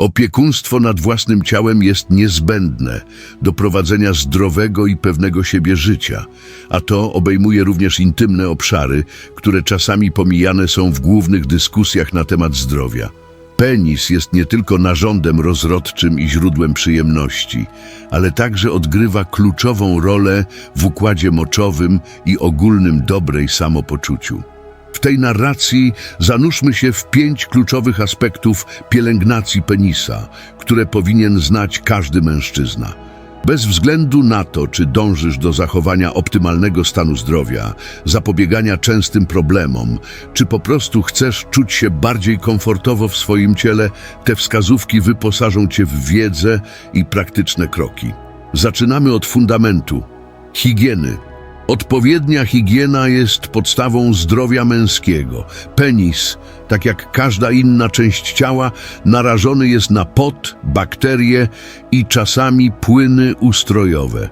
Opiekunstwo nad własnym ciałem jest niezbędne do prowadzenia zdrowego i pewnego siebie życia, a to obejmuje również intymne obszary, które czasami pomijane są w głównych dyskusjach na temat zdrowia. Penis jest nie tylko narządem rozrodczym i źródłem przyjemności, ale także odgrywa kluczową rolę w układzie moczowym i ogólnym dobrej samopoczuciu. W tej narracji zanurzmy się w pięć kluczowych aspektów pielęgnacji penisa, które powinien znać każdy mężczyzna. Bez względu na to, czy dążysz do zachowania optymalnego stanu zdrowia, zapobiegania częstym problemom, czy po prostu chcesz czuć się bardziej komfortowo w swoim ciele, te wskazówki wyposażą Cię w wiedzę i praktyczne kroki. Zaczynamy od fundamentu higieny. Odpowiednia higiena jest podstawą zdrowia męskiego. Penis, tak jak każda inna część ciała, narażony jest na pot, bakterie i czasami płyny ustrojowe.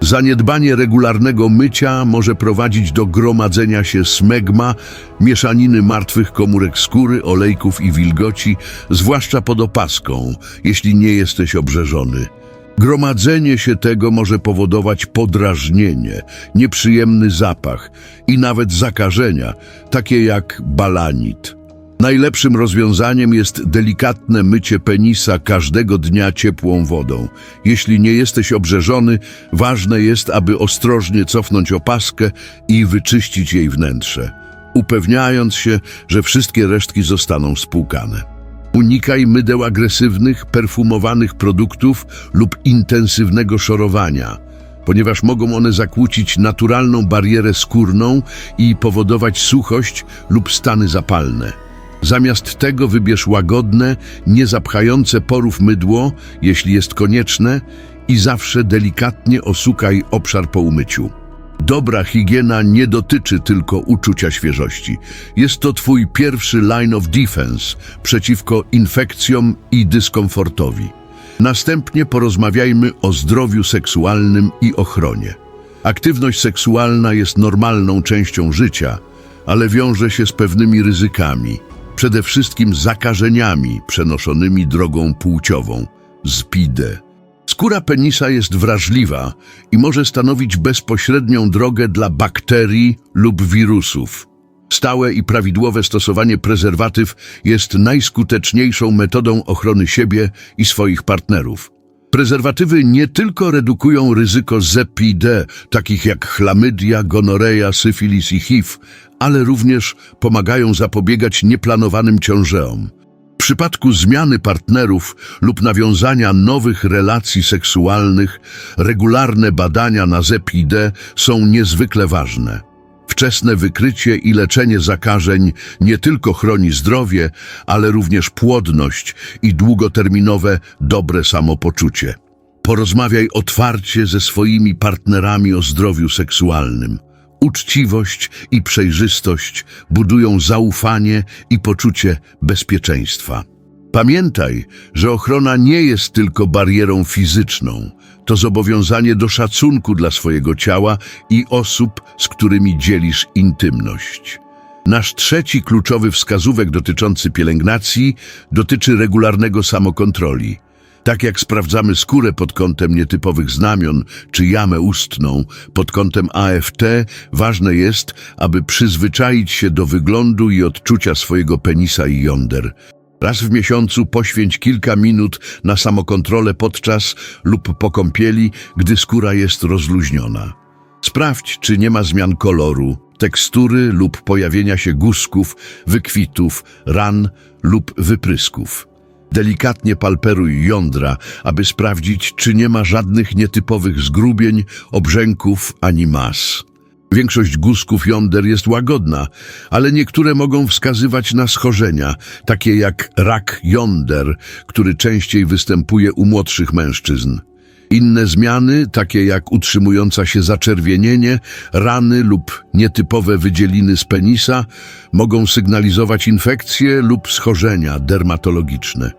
Zaniedbanie regularnego mycia może prowadzić do gromadzenia się smegma, mieszaniny martwych komórek skóry, olejków i wilgoci, zwłaszcza pod opaską, jeśli nie jesteś obrzeżony. Gromadzenie się tego może powodować podrażnienie, nieprzyjemny zapach i nawet zakażenia, takie jak balanit. Najlepszym rozwiązaniem jest delikatne mycie penisa każdego dnia ciepłą wodą. Jeśli nie jesteś obrzeżony, ważne jest, aby ostrożnie cofnąć opaskę i wyczyścić jej wnętrze, upewniając się, że wszystkie resztki zostaną spłukane. Unikaj mydeł agresywnych, perfumowanych produktów lub intensywnego szorowania, ponieważ mogą one zakłócić naturalną barierę skórną i powodować suchość lub stany zapalne. Zamiast tego wybierz łagodne, niezapchające porów mydło, jeśli jest konieczne, i zawsze delikatnie osukaj obszar po umyciu. Dobra higiena nie dotyczy tylko uczucia świeżości. Jest to Twój pierwszy line of defense przeciwko infekcjom i dyskomfortowi. Następnie porozmawiajmy o zdrowiu seksualnym i ochronie. Aktywność seksualna jest normalną częścią życia, ale wiąże się z pewnymi ryzykami, przede wszystkim zakażeniami przenoszonymi drogą płciową, ZPID. Skóra penisa jest wrażliwa i może stanowić bezpośrednią drogę dla bakterii lub wirusów. Stałe i prawidłowe stosowanie prezerwatyw jest najskuteczniejszą metodą ochrony siebie i swoich partnerów. Prezerwatywy nie tylko redukują ryzyko ZPD, takich jak chlamydia, gonoreja, syfilis i HIV, ale również pomagają zapobiegać nieplanowanym ciążeom. Przypadku zmiany partnerów lub nawiązania nowych relacji seksualnych, regularne badania na ZPD są niezwykle ważne. Wczesne wykrycie i leczenie zakażeń nie tylko chroni zdrowie, ale również płodność i długoterminowe dobre samopoczucie. Porozmawiaj otwarcie ze swoimi partnerami o zdrowiu seksualnym. Uczciwość i przejrzystość budują zaufanie i poczucie bezpieczeństwa. Pamiętaj, że ochrona nie jest tylko barierą fizyczną. To zobowiązanie do szacunku dla swojego ciała i osób, z którymi dzielisz intymność. Nasz trzeci kluczowy wskazówek dotyczący pielęgnacji dotyczy regularnego samokontroli. Tak jak sprawdzamy skórę pod kątem nietypowych znamion czy jamę ustną pod kątem AFT, ważne jest, aby przyzwyczaić się do wyglądu i odczucia swojego penisa i jąder. Raz w miesiącu poświęć kilka minut na samokontrolę podczas lub po kąpieli, gdy skóra jest rozluźniona. Sprawdź, czy nie ma zmian koloru, tekstury lub pojawienia się guzków, wykwitów, ran lub wyprysków. Delikatnie palperuj jądra, aby sprawdzić, czy nie ma żadnych nietypowych zgrubień, obrzęków ani mas. Większość guzków jąder jest łagodna, ale niektóre mogą wskazywać na schorzenia, takie jak rak jąder, który częściej występuje u młodszych mężczyzn. Inne zmiany, takie jak utrzymująca się zaczerwienienie, rany lub nietypowe wydzieliny z penisa, mogą sygnalizować infekcje lub schorzenia dermatologiczne.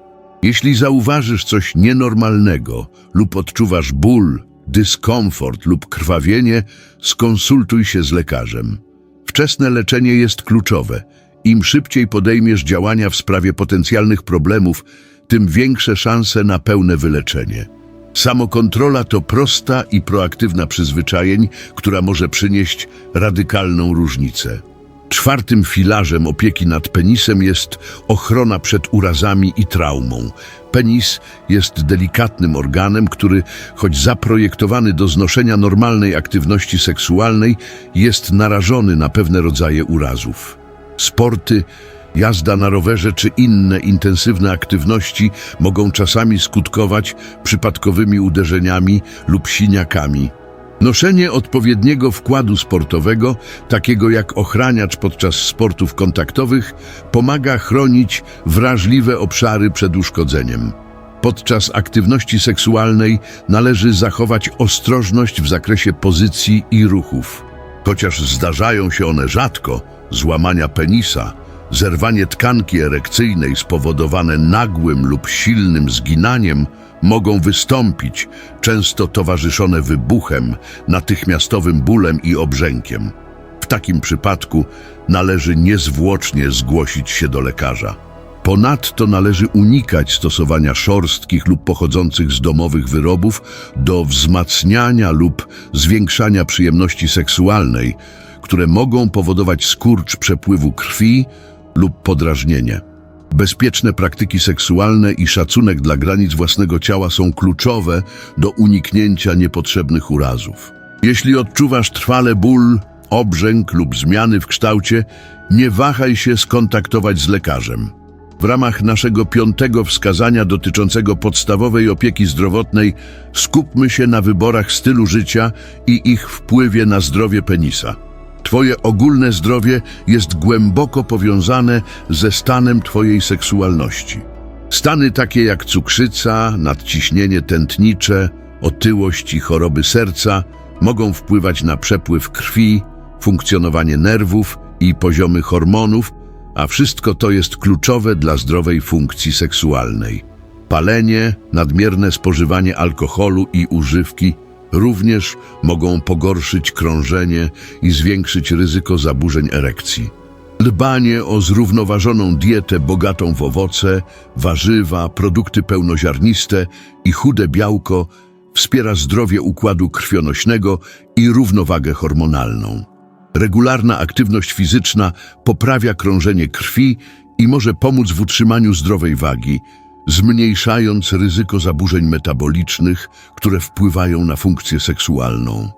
Jeśli zauważysz coś nienormalnego lub odczuwasz ból, dyskomfort lub krwawienie, skonsultuj się z lekarzem. Wczesne leczenie jest kluczowe. Im szybciej podejmiesz działania w sprawie potencjalnych problemów, tym większe szanse na pełne wyleczenie. Samokontrola to prosta i proaktywna przyzwyczajeń, która może przynieść radykalną różnicę. Czwartym filarzem opieki nad penisem jest ochrona przed urazami i traumą. Penis jest delikatnym organem, który, choć zaprojektowany do znoszenia normalnej aktywności seksualnej, jest narażony na pewne rodzaje urazów. Sporty, jazda na rowerze czy inne intensywne aktywności mogą czasami skutkować przypadkowymi uderzeniami lub siniakami. Noszenie odpowiedniego wkładu sportowego, takiego jak ochraniacz podczas sportów kontaktowych, pomaga chronić wrażliwe obszary przed uszkodzeniem. Podczas aktywności seksualnej należy zachować ostrożność w zakresie pozycji i ruchów. Chociaż zdarzają się one rzadko, złamania penisa, zerwanie tkanki erekcyjnej spowodowane nagłym lub silnym zginaniem mogą wystąpić, często towarzyszone wybuchem, natychmiastowym bólem i obrzękiem. W takim przypadku należy niezwłocznie zgłosić się do lekarza. Ponadto należy unikać stosowania szorstkich lub pochodzących z domowych wyrobów do wzmacniania lub zwiększania przyjemności seksualnej, które mogą powodować skurcz przepływu krwi lub podrażnienie. Bezpieczne praktyki seksualne i szacunek dla granic własnego ciała są kluczowe do uniknięcia niepotrzebnych urazów. Jeśli odczuwasz trwale ból, obrzęk lub zmiany w kształcie, nie wahaj się skontaktować z lekarzem. W ramach naszego piątego wskazania dotyczącego podstawowej opieki zdrowotnej skupmy się na wyborach stylu życia i ich wpływie na zdrowie penisa. Twoje ogólne zdrowie jest głęboko powiązane ze stanem Twojej seksualności. Stany takie jak cukrzyca, nadciśnienie tętnicze, otyłość i choroby serca mogą wpływać na przepływ krwi, funkcjonowanie nerwów i poziomy hormonów, a wszystko to jest kluczowe dla zdrowej funkcji seksualnej. Palenie, nadmierne spożywanie alkoholu i używki również mogą pogorszyć krążenie i zwiększyć ryzyko zaburzeń erekcji. Dbanie o zrównoważoną dietę bogatą w owoce, warzywa, produkty pełnoziarniste i chude białko wspiera zdrowie układu krwionośnego i równowagę hormonalną. Regularna aktywność fizyczna poprawia krążenie krwi i może pomóc w utrzymaniu zdrowej wagi, zmniejszając ryzyko zaburzeń metabolicznych, które wpływają na funkcję seksualną.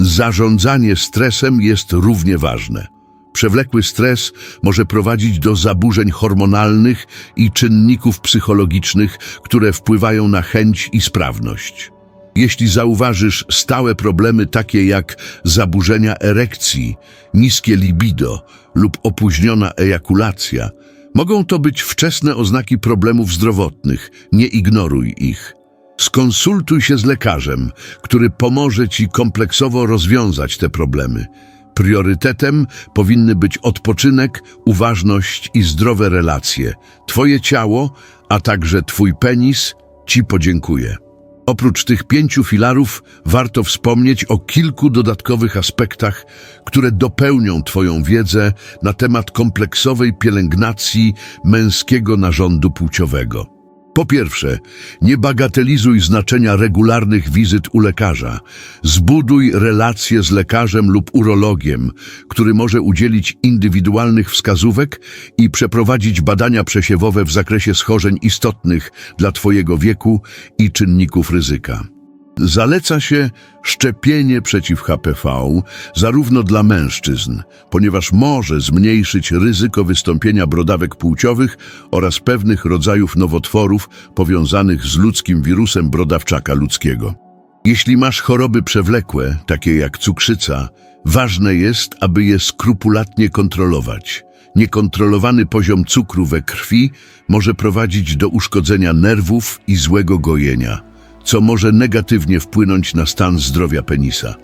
Zarządzanie stresem jest równie ważne. Przewlekły stres może prowadzić do zaburzeń hormonalnych i czynników psychologicznych, które wpływają na chęć i sprawność. Jeśli zauważysz stałe problemy takie jak zaburzenia erekcji, niskie libido lub opóźniona ejakulacja, mogą to być wczesne oznaki problemów zdrowotnych. Nie ignoruj ich. Skonsultuj się z lekarzem, który pomoże Ci kompleksowo rozwiązać te problemy. Priorytetem powinny być odpoczynek, uważność i zdrowe relacje. Twoje ciało, a także Twój penis Ci podziękuje. Oprócz tych pięciu filarów warto wspomnieć o kilku dodatkowych aspektach, które dopełnią Twoją wiedzę na temat kompleksowej pielęgnacji męskiego narządu płciowego. Po pierwsze, nie bagatelizuj znaczenia regularnych wizyt u lekarza. Zbuduj relacje z lekarzem lub urologiem, który może udzielić indywidualnych wskazówek i przeprowadzić badania przesiewowe w zakresie schorzeń istotnych dla Twojego wieku i czynników ryzyka. Zaleca się szczepienie przeciw HPV zarówno dla mężczyzn, ponieważ może zmniejszyć ryzyko wystąpienia brodawek płciowych oraz pewnych rodzajów nowotworów powiązanych z ludzkim wirusem brodawczaka ludzkiego. Jeśli masz choroby przewlekłe, takie jak cukrzyca, ważne jest, aby je skrupulatnie kontrolować. Niekontrolowany poziom cukru we krwi może prowadzić do uszkodzenia nerwów i złego gojenia co może negatywnie wpłynąć na stan zdrowia penisa.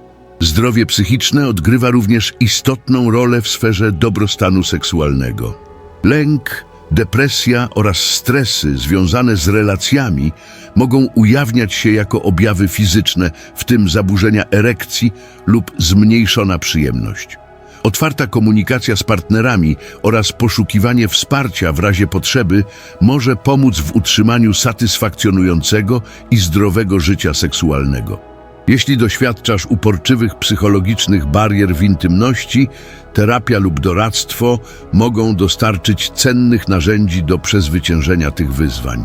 Zdrowie psychiczne odgrywa również istotną rolę w sferze dobrostanu seksualnego. Lęk, depresja oraz stresy związane z relacjami mogą ujawniać się jako objawy fizyczne, w tym zaburzenia erekcji lub zmniejszona przyjemność. Otwarta komunikacja z partnerami oraz poszukiwanie wsparcia w razie potrzeby może pomóc w utrzymaniu satysfakcjonującego i zdrowego życia seksualnego. Jeśli doświadczasz uporczywych psychologicznych barier w intymności, terapia lub doradztwo mogą dostarczyć cennych narzędzi do przezwyciężenia tych wyzwań.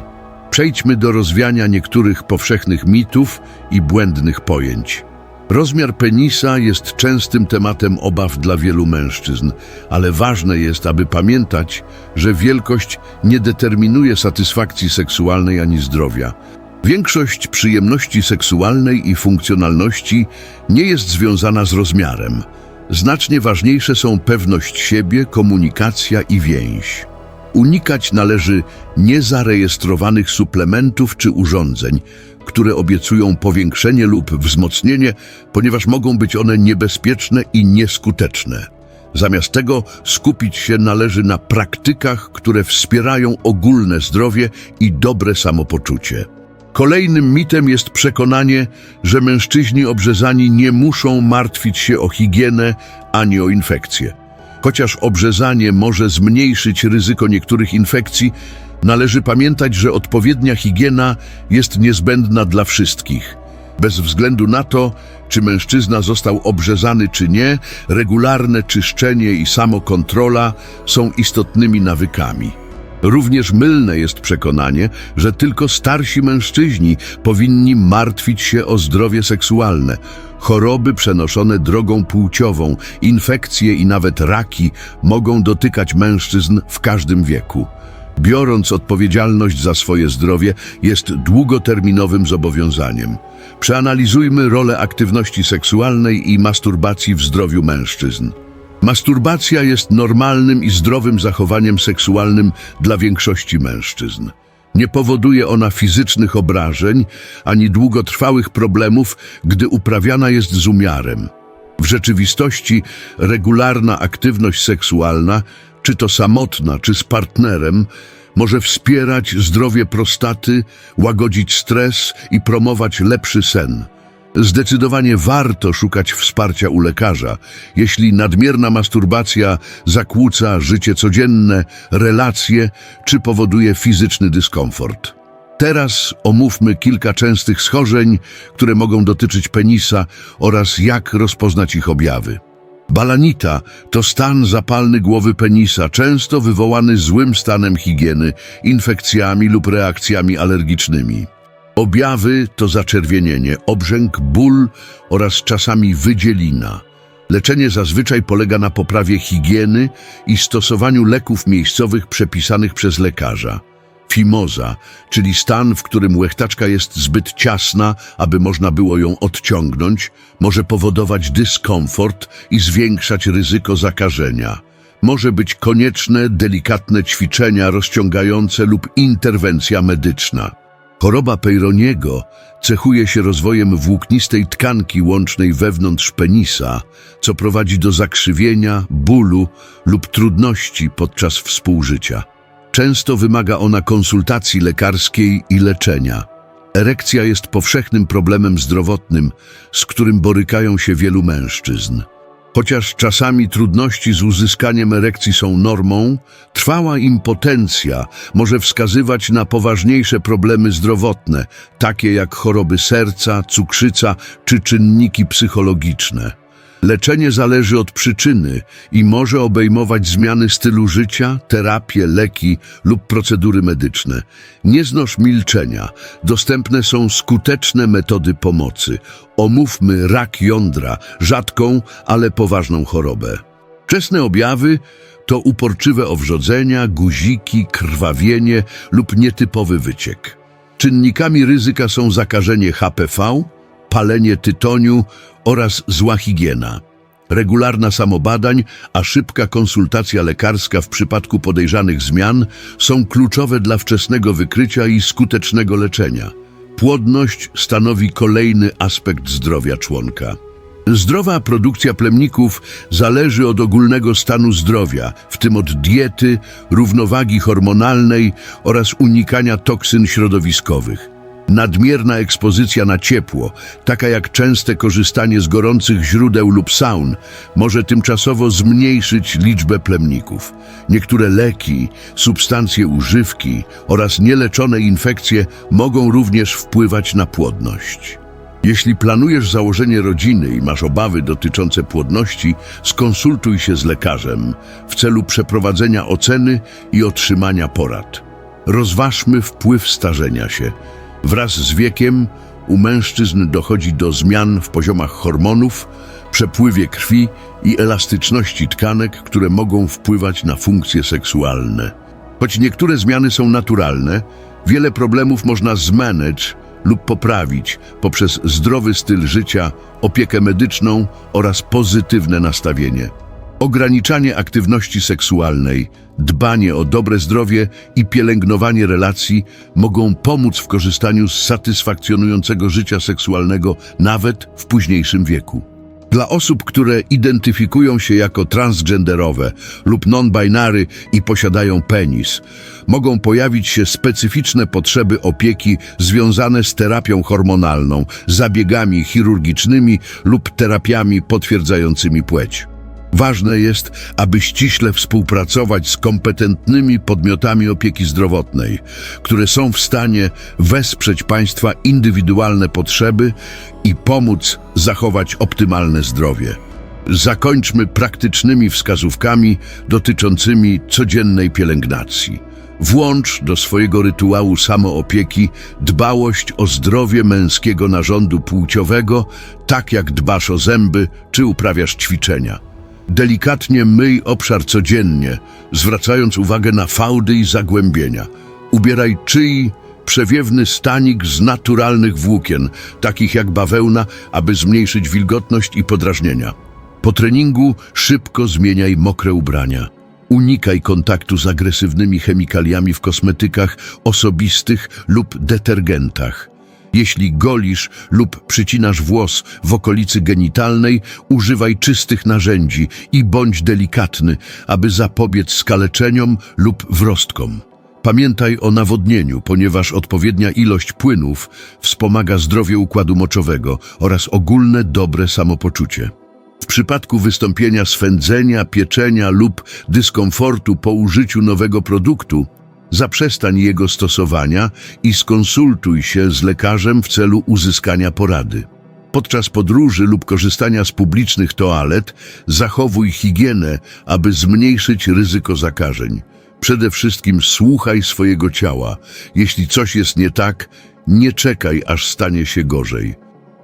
Przejdźmy do rozwiania niektórych powszechnych mitów i błędnych pojęć. Rozmiar penisa jest częstym tematem obaw dla wielu mężczyzn, ale ważne jest, aby pamiętać, że wielkość nie determinuje satysfakcji seksualnej ani zdrowia. Większość przyjemności seksualnej i funkcjonalności nie jest związana z rozmiarem. Znacznie ważniejsze są pewność siebie, komunikacja i więź. Unikać należy niezarejestrowanych suplementów czy urządzeń, które obiecują powiększenie lub wzmocnienie, ponieważ mogą być one niebezpieczne i nieskuteczne. Zamiast tego skupić się należy na praktykach, które wspierają ogólne zdrowie i dobre samopoczucie. Kolejnym mitem jest przekonanie, że mężczyźni obrzezani nie muszą martwić się o higienę ani o infekcje. Chociaż obrzezanie może zmniejszyć ryzyko niektórych infekcji, należy pamiętać, że odpowiednia higiena jest niezbędna dla wszystkich. Bez względu na to, czy mężczyzna został obrzezany czy nie, regularne czyszczenie i samokontrola są istotnymi nawykami. Również mylne jest przekonanie, że tylko starsi mężczyźni powinni martwić się o zdrowie seksualne. Choroby przenoszone drogą płciową, infekcje i nawet raki mogą dotykać mężczyzn w każdym wieku. Biorąc odpowiedzialność za swoje zdrowie jest długoterminowym zobowiązaniem. Przeanalizujmy rolę aktywności seksualnej i masturbacji w zdrowiu mężczyzn. Masturbacja jest normalnym i zdrowym zachowaniem seksualnym dla większości mężczyzn. Nie powoduje ona fizycznych obrażeń ani długotrwałych problemów, gdy uprawiana jest z umiarem. W rzeczywistości regularna aktywność seksualna, czy to samotna, czy z partnerem, może wspierać zdrowie prostaty, łagodzić stres i promować lepszy sen. Zdecydowanie warto szukać wsparcia u lekarza, jeśli nadmierna masturbacja zakłóca życie codzienne, relacje czy powoduje fizyczny dyskomfort. Teraz omówmy kilka częstych schorzeń, które mogą dotyczyć penisa oraz jak rozpoznać ich objawy. Balanita to stan zapalny głowy penisa, często wywołany złym stanem higieny, infekcjami lub reakcjami alergicznymi. Objawy to zaczerwienienie, obrzęk, ból oraz czasami wydzielina. Leczenie zazwyczaj polega na poprawie higieny i stosowaniu leków miejscowych przepisanych przez lekarza. Fimoza, czyli stan, w którym łechtaczka jest zbyt ciasna, aby można było ją odciągnąć, może powodować dyskomfort i zwiększać ryzyko zakażenia. Może być konieczne delikatne ćwiczenia rozciągające lub interwencja medyczna. Choroba Peyronieego cechuje się rozwojem włóknistej tkanki łącznej wewnątrz penisa, co prowadzi do zakrzywienia, bólu lub trudności podczas współżycia. Często wymaga ona konsultacji lekarskiej i leczenia. Erekcja jest powszechnym problemem zdrowotnym, z którym borykają się wielu mężczyzn. Chociaż czasami trudności z uzyskaniem erekcji są normą, trwała impotencja może wskazywać na poważniejsze problemy zdrowotne, takie jak choroby serca, cukrzyca czy czynniki psychologiczne. Leczenie zależy od przyczyny i może obejmować zmiany stylu życia, terapię, leki lub procedury medyczne. Nie znosz milczenia. Dostępne są skuteczne metody pomocy. Omówmy rak jądra, rzadką, ale poważną chorobę. Wczesne objawy to uporczywe owrzodzenia, guziki, krwawienie lub nietypowy wyciek. Czynnikami ryzyka są zakażenie HPV, palenie tytoniu oraz zła higiena. Regularna samobadań, a szybka konsultacja lekarska w przypadku podejrzanych zmian są kluczowe dla wczesnego wykrycia i skutecznego leczenia. Płodność stanowi kolejny aspekt zdrowia członka. Zdrowa produkcja plemników zależy od ogólnego stanu zdrowia, w tym od diety, równowagi hormonalnej oraz unikania toksyn środowiskowych. Nadmierna ekspozycja na ciepło, taka jak częste korzystanie z gorących źródeł lub saun, może tymczasowo zmniejszyć liczbę plemników. Niektóre leki, substancje używki oraz nieleczone infekcje mogą również wpływać na płodność. Jeśli planujesz założenie rodziny i masz obawy dotyczące płodności, skonsultuj się z lekarzem w celu przeprowadzenia oceny i otrzymania porad. Rozważmy wpływ starzenia się. Wraz z wiekiem u mężczyzn dochodzi do zmian w poziomach hormonów, przepływie krwi i elastyczności tkanek, które mogą wpływać na funkcje seksualne. Choć niektóre zmiany są naturalne, wiele problemów można zmanage lub poprawić poprzez zdrowy styl życia, opiekę medyczną oraz pozytywne nastawienie. Ograniczanie aktywności seksualnej, dbanie o dobre zdrowie i pielęgnowanie relacji mogą pomóc w korzystaniu z satysfakcjonującego życia seksualnego nawet w późniejszym wieku. Dla osób, które identyfikują się jako transgenderowe lub non-binary i posiadają penis, mogą pojawić się specyficzne potrzeby opieki związane z terapią hormonalną, zabiegami chirurgicznymi lub terapiami potwierdzającymi płeć. Ważne jest, aby ściśle współpracować z kompetentnymi podmiotami opieki zdrowotnej, które są w stanie wesprzeć Państwa indywidualne potrzeby i pomóc zachować optymalne zdrowie. Zakończmy praktycznymi wskazówkami dotyczącymi codziennej pielęgnacji. Włącz do swojego rytuału samoopieki dbałość o zdrowie męskiego narządu płciowego, tak jak dbasz o zęby czy uprawiasz ćwiczenia. Delikatnie myj obszar codziennie, zwracając uwagę na fałdy i zagłębienia. Ubieraj czyj przewiewny stanik z naturalnych włókien, takich jak bawełna, aby zmniejszyć wilgotność i podrażnienia. Po treningu szybko zmieniaj mokre ubrania. Unikaj kontaktu z agresywnymi chemikaliami w kosmetykach osobistych lub detergentach. Jeśli golisz lub przycinasz włos w okolicy genitalnej, używaj czystych narzędzi i bądź delikatny, aby zapobiec skaleczeniom lub wrostkom. Pamiętaj o nawodnieniu, ponieważ odpowiednia ilość płynów wspomaga zdrowie układu moczowego oraz ogólne dobre samopoczucie. W przypadku wystąpienia swędzenia, pieczenia lub dyskomfortu po użyciu nowego produktu, zaprzestań jego stosowania i skonsultuj się z lekarzem w celu uzyskania porady. Podczas podróży lub korzystania z publicznych toalet zachowuj higienę, aby zmniejszyć ryzyko zakażeń. Przede wszystkim słuchaj swojego ciała. Jeśli coś jest nie tak, nie czekaj, aż stanie się gorzej.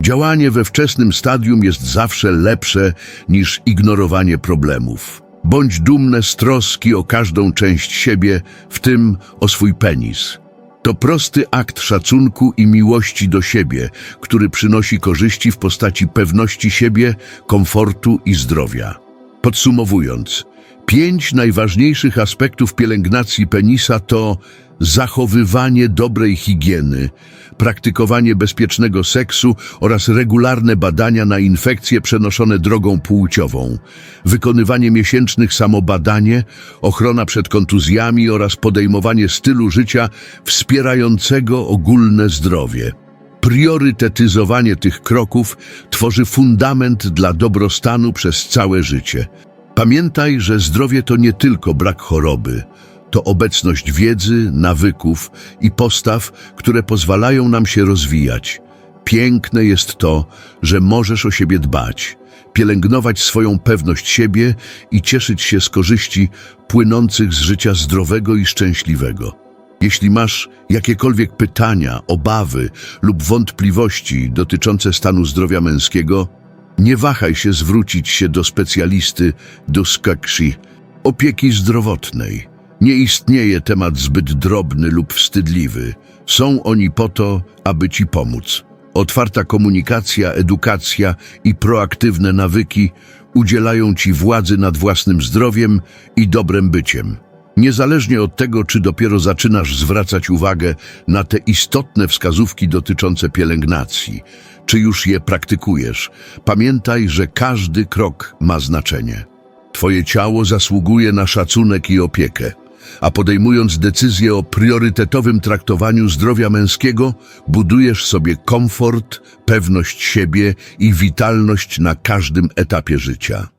Działanie we wczesnym stadium jest zawsze lepsze niż ignorowanie problemów. Bądź dumny z troski o każdą część siebie, w tym o swój penis. To prosty akt szacunku i miłości do siebie, który przynosi korzyści w postaci pewności siebie, komfortu i zdrowia. Podsumowując, pięć najważniejszych aspektów pielęgnacji penisa to zachowywanie dobrej higieny, praktykowanie bezpiecznego seksu oraz regularne badania na infekcje przenoszone drogą płciową, wykonywanie miesięcznych samobadanie, ochrona przed kontuzjami oraz podejmowanie stylu życia wspierającego ogólne zdrowie. Priorytetyzowanie tych kroków tworzy fundament dla dobrostanu przez całe życie. Pamiętaj, że zdrowie to nie tylko brak choroby, to obecność wiedzy, nawyków i postaw, które pozwalają nam się rozwijać. Piękne jest to, że możesz o siebie dbać, pielęgnować swoją pewność siebie i cieszyć się z korzyści płynących z życia zdrowego i szczęśliwego. Jeśli masz jakiekolwiek pytania, obawy lub wątpliwości dotyczące stanu zdrowia męskiego, nie wahaj się zwrócić się do specjalisty do skaksi, opieki zdrowotnej. Nie istnieje temat zbyt drobny lub wstydliwy. Są oni po to, aby Ci pomóc. Otwarta komunikacja, edukacja i proaktywne nawyki udzielają Ci władzy nad własnym zdrowiem i dobrem byciem. Niezależnie od tego, czy dopiero zaczynasz zwracać uwagę na te istotne wskazówki dotyczące pielęgnacji, czy już je praktykujesz, pamiętaj, że każdy krok ma znaczenie. Twoje ciało zasługuje na szacunek i opiekę. A podejmując decyzję o priorytetowym traktowaniu zdrowia męskiego, budujesz sobie komfort, pewność siebie i witalność na każdym etapie życia.